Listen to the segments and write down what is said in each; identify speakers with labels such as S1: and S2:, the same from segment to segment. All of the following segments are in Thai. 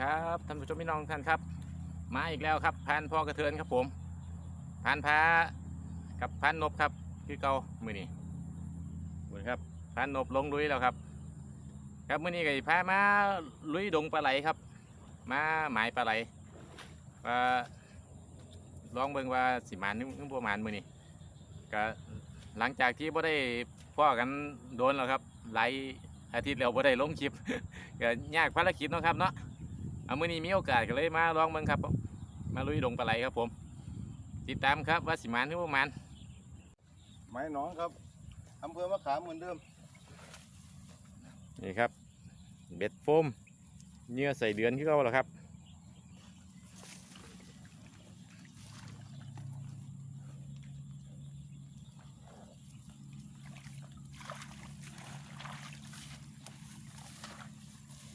S1: ครับท่านผู้ชมพี่น้องท่านครับ มาอีกแล้วครับพานพ่อกระเทือนครับผมพานพากับพานนบครับ คือเกามือนี้บุญครับพานนบลงลุยแล้วครับ ครับมือนี้ก็สิพามาลุยดงปลาไหลครับ มาหมายปลาไหลว่าลองเบิ่งว่าสิมานนึงประมาณมือนี้ก็หลังจากที่บ่ได้พ่อกันโดนแล้วครับหลายอาทิตย์แล้วบ่ได้ลงคลิปก็ยากภารกิจเนาะครับเนาะ เอามื้อนี้มีโอกาสก็เลยมาลองเบิ่งครับมาลุยดงปลาไหลครับผม ติดตามครับว่าสิหมานหรือบ่หมาน
S2: ไม้หนองครับอำเภอมะขามเหมือนเดิม
S1: นี่ครับเบ็ดโฟมเหยื่อใส่เดือนที่เขาแล้วครับ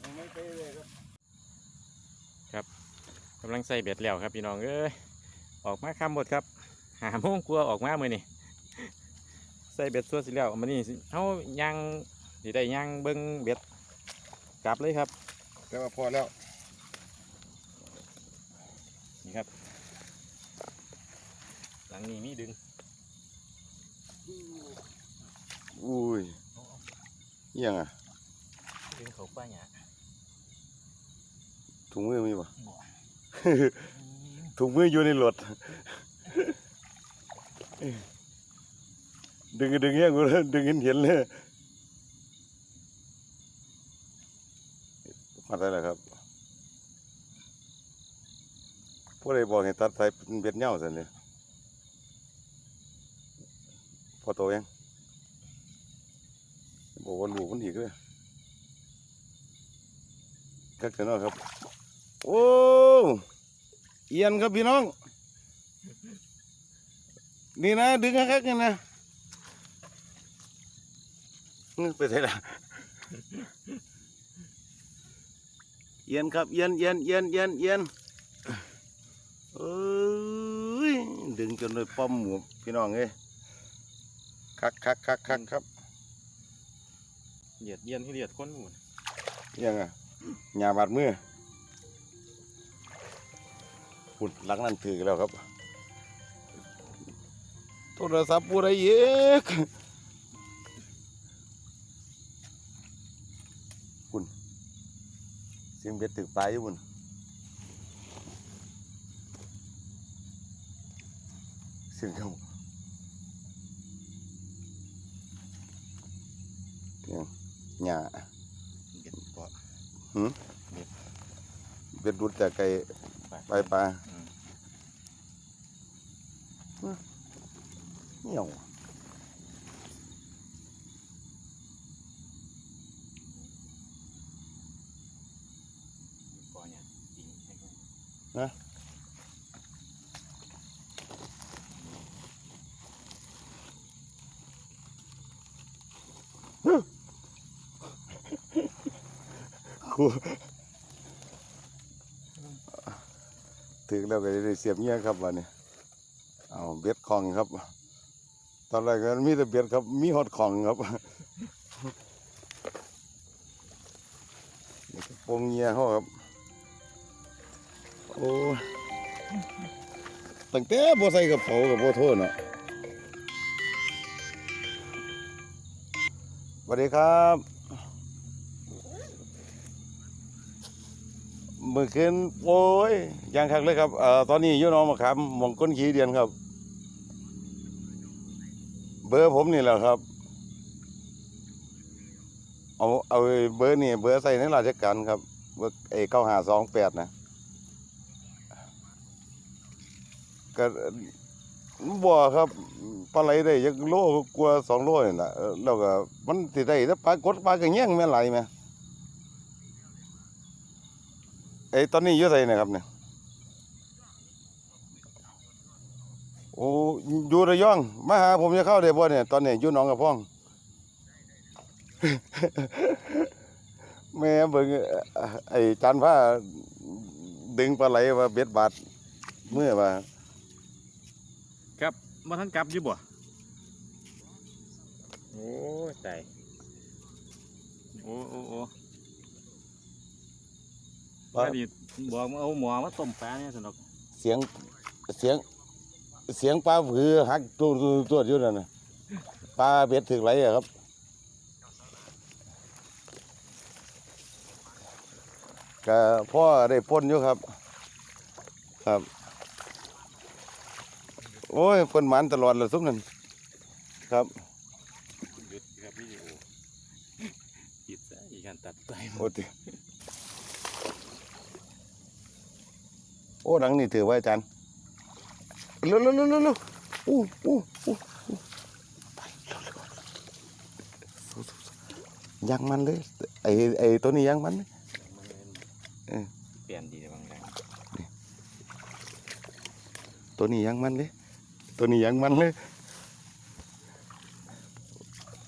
S2: ยังไม่ไปเลยครับ
S1: กำลังใส่เบ็ดแล้วครับพี่น้องเอ้ยออกมาคำหมดครับ หาโมงกลัวาออกมามือนี่ใส่เบ็ดส่วนสิแล้วมันนี่สิเอายางสิได้ยางเบิ้งเบ็ดกลับเลยครับ
S2: แต่ว่าพอแล้ว
S1: นี่ครับ หลังนี้มีดึง
S2: อุ้ยอิหยังอะ
S1: ดึงเขาป้าหยา
S2: ถุงมือมีปะ ถุงมืออยู่ในรถดึงดึงเงี้ยกูดึงเห็นเห็นเลยมาได้แล้วครับผู้ใดบอกให้ตัดสายเบ็ดเหย้าสันเนี่ยพอโตยังบอกว่าลูกมันอีกเลยกักเถอะเนาะครับ โอ้เอียนครับพี่น้อง นี่นะดึงคักๆนี่นะนี่ไปไหนล่ะเอียนครับเอียนเอียนเอียนเอียนเอียนเอ้ยดึงจนเลยป้อมหมูพี่น้องเอ้ยคักคักคักคักครับ
S1: เหยียดเยียนที่เหยียดคนหมุน
S2: ยังอะหยาบาดมือ ปุดหลังนั้นถือแล้วครับ โทรศัพท์ปูได้เยกคุณเสียงเบ็ดถึกปลายอยู่บุญเสียงเขาเนี่ยหยา
S1: เบ็ดเกาะ
S2: เบ็ดรุดจากไกลไปปลา
S1: อืม
S2: เหี่ ยว
S1: เกาะเนี่ยจริงให้เขา
S2: ครูถึงแล้วก็จะได้เสียบเงี้ยครับวันนี้เอาเบ็ดของครับ ตอนแรกก็มีแต่เบ็ดครับ มีฮอดของครับปงเงี้ยเขาครับ โอ้ตั้งแต่บ่ใส่กระเป๋ากับบ่โทษเนาะสวัสดีครับเมื่อคืนโอ้ยยังคักเลยครับเอ่อตอนนี้อยู่น้องมะขามหมองก้นขี้เดียนครับ เบอร์ผมนี่แหละครับ เอาเอาเบอร์นี่เบอร์ใส่ในราชการครับเบอร์เอเก้าห้าสองแปดนะก็บ่ครับปลาไหลได้ยักโลกว่าสองโลนี่แหละเออแล้วก็มันสิได้ถ้าปลากดปลากระเงี้ยงแม่ไหลไหมไอ้ตอนนี้อยู่ไสนะครับเนี่ย โอ้อยู่ระยอง มาหาผมจะเข้าได้บ่เนี่ย ตอนนี้อยู่หนองกระพ้อง แม่เบิ่งเอ่อไอ้จันผ้าดึงปลาไหลว่าเบ็ดบาดเมื่อว่า
S1: ครับมาท่านกลับอยู่บ่โอ้ยตายโอ้โอ้โอ้ป
S2: ปลา
S1: ก็ดีบอกมาเอาหมอมาต้มปลาเนี่ยสนุก
S2: เสียงเสียง เสียงปลาผือหักตัวตัวตัวอยู่นั่นน่ะปลาเบ็ดถึงไหลอะครับก็พ่อได้ป่นอยู่ครับ ครับ โอ้ยเพิ่นหมันตลอดเลยซุมนั่นครับ
S1: หยุดครับวิดีโอหยุดซะอีกการตัดไป
S2: โอ้ติโอ้ดังนี่ถือไว้อาจารย์ เร็วเร็วเร็วเร็วเร็วอู้อู้อู้อู้ไปเร็วเร็วสู้สู้สู้ยังมันเลยไอ้ไอ้ตัวนี้ยังมันเลยเออ
S1: เปลี่ยนดีบางอย่าง
S2: ตัวนี้ยังมันเลยตัวนี้ยังมันเลย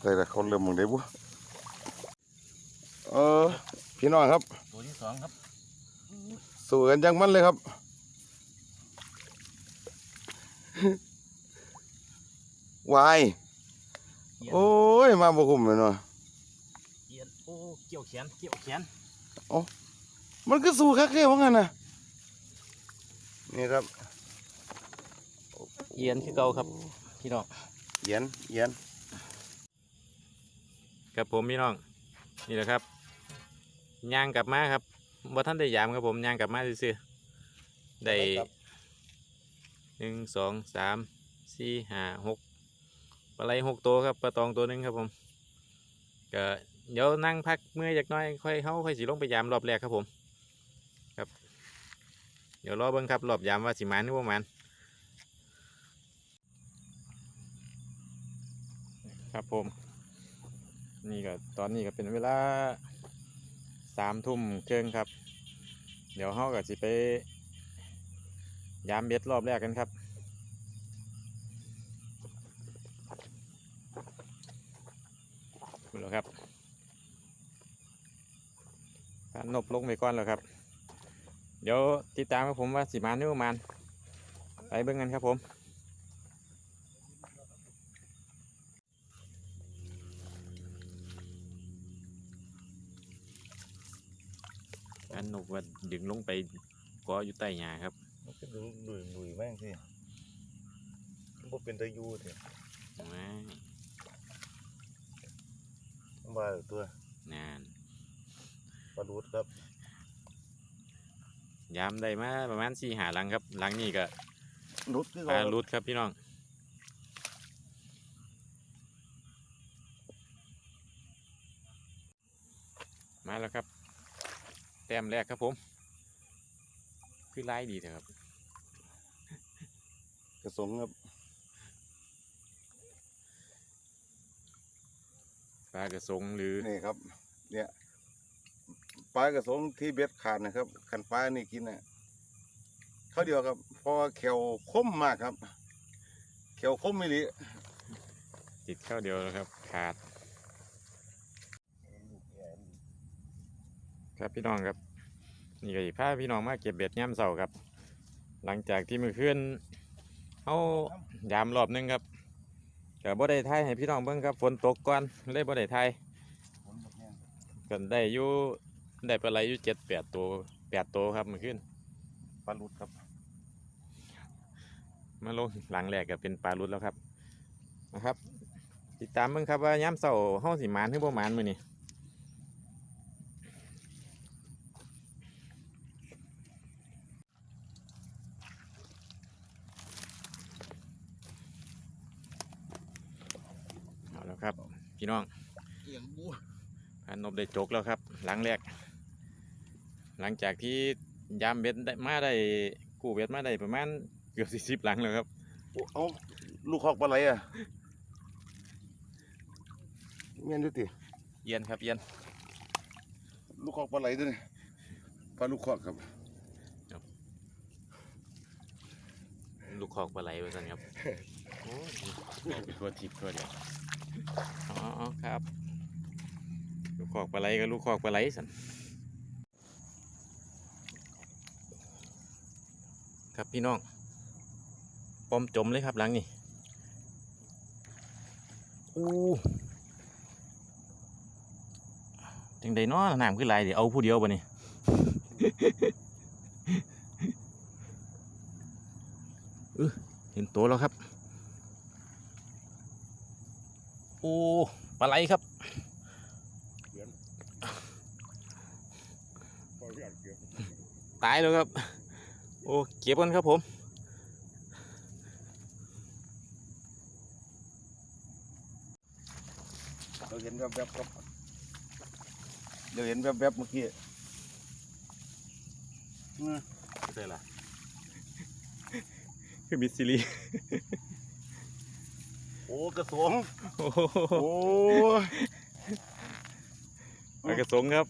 S2: แต่ละคนเริ่มมองได้บ่เออพี่น้องครับ
S1: ตัวที่สองครับ
S2: สู้กันยังมันเลยครับ วายโอ้ยมาบ่คุ้มเลยเนาะ
S1: เอียนโอ้เกี่ยวแขนเกี่ยวแขน
S2: มันก็สู้คักแค่ว่างั้นน่ะนี่ครับ
S1: เอียนคือเก่าครับพี่น้อง
S2: เหยียนเหยียน
S1: ครับผมพี่น้องนี่แหละครับย่างกลับมาครับว่าท่านได้ยามครับผมย่างกลับมาซื่อๆได้ หนึ่งสองสามสี่ห้าหกปลาไหลหกตัวครับปลาตองตัวหนึ่งครับผมก็เดี๋ยวนั่งพักเมื่อยจากน้อยค่อยเข้าค่อยสิลงไปยามรอบแรกครับผมครับ เดี๋ยวรอเบิ่งครับรอบยามว่าสิหมานหรือบ่หมานครับผม นี่ก็ตอนนี้ก็เป็นเวลาสามทุ่มครึ่งครับ เดี๋ยวเฮาก็สิไป ยามเบ็ดรอบแรกกันครับดูแล้วครับนบลงไปก่อนแล้วครับ เดี๋ยวติดตามกับผมว่าสิมาหรือบ่มานไปเบิ่งกันครับผมอันนกว่าดึงลงไปก็อยู่ใต้หญ้าครับ
S2: มันก็ดูดุยดุยแม่งสิมันบ่เป็นตะยูเถอะ
S1: ว้าย
S2: มันว่าตัว
S1: นาน
S2: ปลาดูดครับ
S1: ยามได้มาประมาณสี่หาหลังครับหลังนี้ก็
S2: รุดคือ
S1: ปลา
S2: เก่า
S1: ลุดครับพี่น้องมาแล้วครับ แต้มแรกครับผม คือไล่ดีเถอะครับ
S2: ก ระสงครับ
S1: ปลากระสงหรือ
S2: นี่ครับ เนี่ยปลากระสงที่เบ็ดขาดนะครับขันปลานี่กินน่ะเขาเดียวครับเพราะว่าแขวคมมากครับแขวคมไม่ลี
S1: ติดเข้าเดียวแล้วครับ ขาด ครับพี่น้องครับ นี่ก็อีกพาพี่น้องมาเก็บเบ็ดย่ำเสาครับ หลังจากที่มือคืน เขายามรอบหนึงครับก็บ่ได้ทายให้พี่น้องเบิ่งครับฝนตกก่อนเลยบ่ได้ทายกันได้อยู่ได้ปลาไหลอยู่เจ็ดแปดตัวแปดตัวครับมือคืน
S2: ปลาลุดครับ
S1: มาลงหลังแรกก็เป็นปลาลุดแล้วครับนะครับ ติดตามเบิ่งครับว่าย่ำเสาเฮาสิหมานหรือบ่หมานมื้อนี้ เอาแล้วครับ พี่น้อง
S2: เอียงบู
S1: พันนบได้จกแล้วครับ หลังแรก หลังจากที่ยามเบ็ดได้มาได้กู้เบ็ดมาได้ประมาณเกือบสี่สิบหลังแล้วครับ
S2: เอาลูกคอกปลาไหลอะเมียนดูติ
S1: เอียนครับเอียน
S2: ลูกคอกปลาไหลด้วยนี่ปลาลูกคอกครับ
S1: ลูกคอกปลาไหลว่าสันครับโอ้ยเอาไปทั่วทิพย์ทั่วเดียวอ๋ออ๋อครับ ลูกคอกปลาไหลกับลูกคอกปลาไหลสันครับพี่น้องปอมจมเลยครับหลังนี่อู้จังใดเนาะน้ำขึ้นไหลายเดี๋ยวเอาผู้เดียวบ่นี่ เออเห็นตัวแล้วครับ โอ้ปลาไหลครับตายแล้วครับ โอ้เก็บกันครับผม
S2: เราเห็นแวบๆครับเราเห็นแวบๆเมื่อกี้อืม
S1: ใช่ละ คือมิสซิลี
S2: โอ้กระสง
S1: โอ้โห
S2: โอ้
S1: ปลากระสงครับ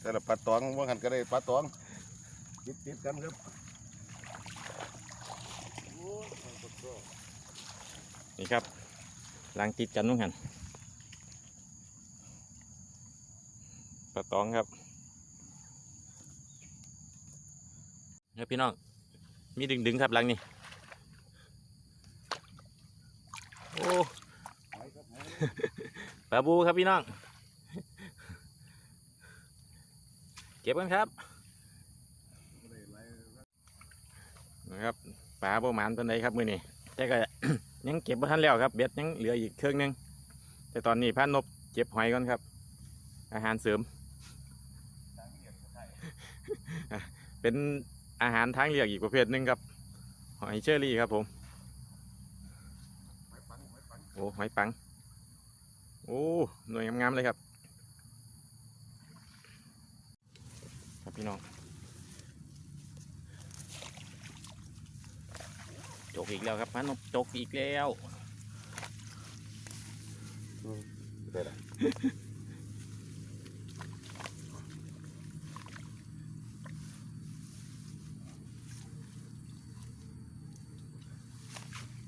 S2: แต่ละปลาตองว่าหันก็ได้ปลาตองติดติดๆกันครับโอ้ยปลาตอง
S1: นี่ครับล้างติดกันนุ่งหันปลาตองครับครับพี่น้อง มีดึงดึงครับหลังนี่โอ้
S2: ป
S1: ลาบูครับพี่น้อง เก็บกันครับนะครับปลาประมาณตอนใดครับมือนี้แต่ก็ยังเก็บบ่ทันแล้วครับเบ็ดยังเหลืออีกเครื่องนึงแต่ตอนนี้พานนบเก็บหอยก่อนครับ อาหารเสริม เป็น อาหารทางเลือกอีกประเภทหนึ่งครับหอยเชอรี่ครับผมโอ้หอยปังโอ้หน่วยงามๆเลยครับ ครับพี่น้องจกอีกแล้วครับพานจกอีกแล้ว
S2: ได้ละ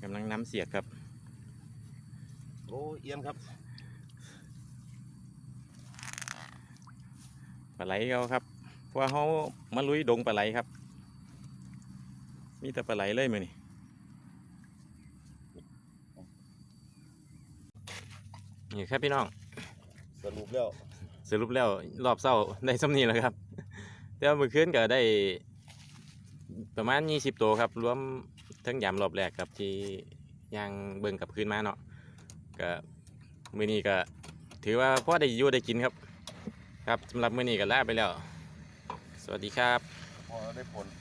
S1: กำลังน้ำเสียดครับ
S2: โอ้เอียนครับ
S1: ปลาไหลเขาครับเพราะว่าเขามาลุยดงปลาไหลครับ มีแต่ปลาไหลเลยมือนี่นี่ครับพี่น้อง
S2: สรุปแล้ว
S1: สรุปแล้วรอบเศร้าได้สำนีแล้วครับ แต่ว่ามือคืนก็ได้ประมาณยี่สิบตัวครับ รวม ทั้งยามรอบแรกครับที่ย่างเบิ่งกับคืนมาเนาะก็มือนี้ก็ถือว่าพ่อได้อยู่ได้กินครับ ครับสำหรับมือนี้ก็ลาไปแล้ว สวัสดีครับ
S2: พอได้ผล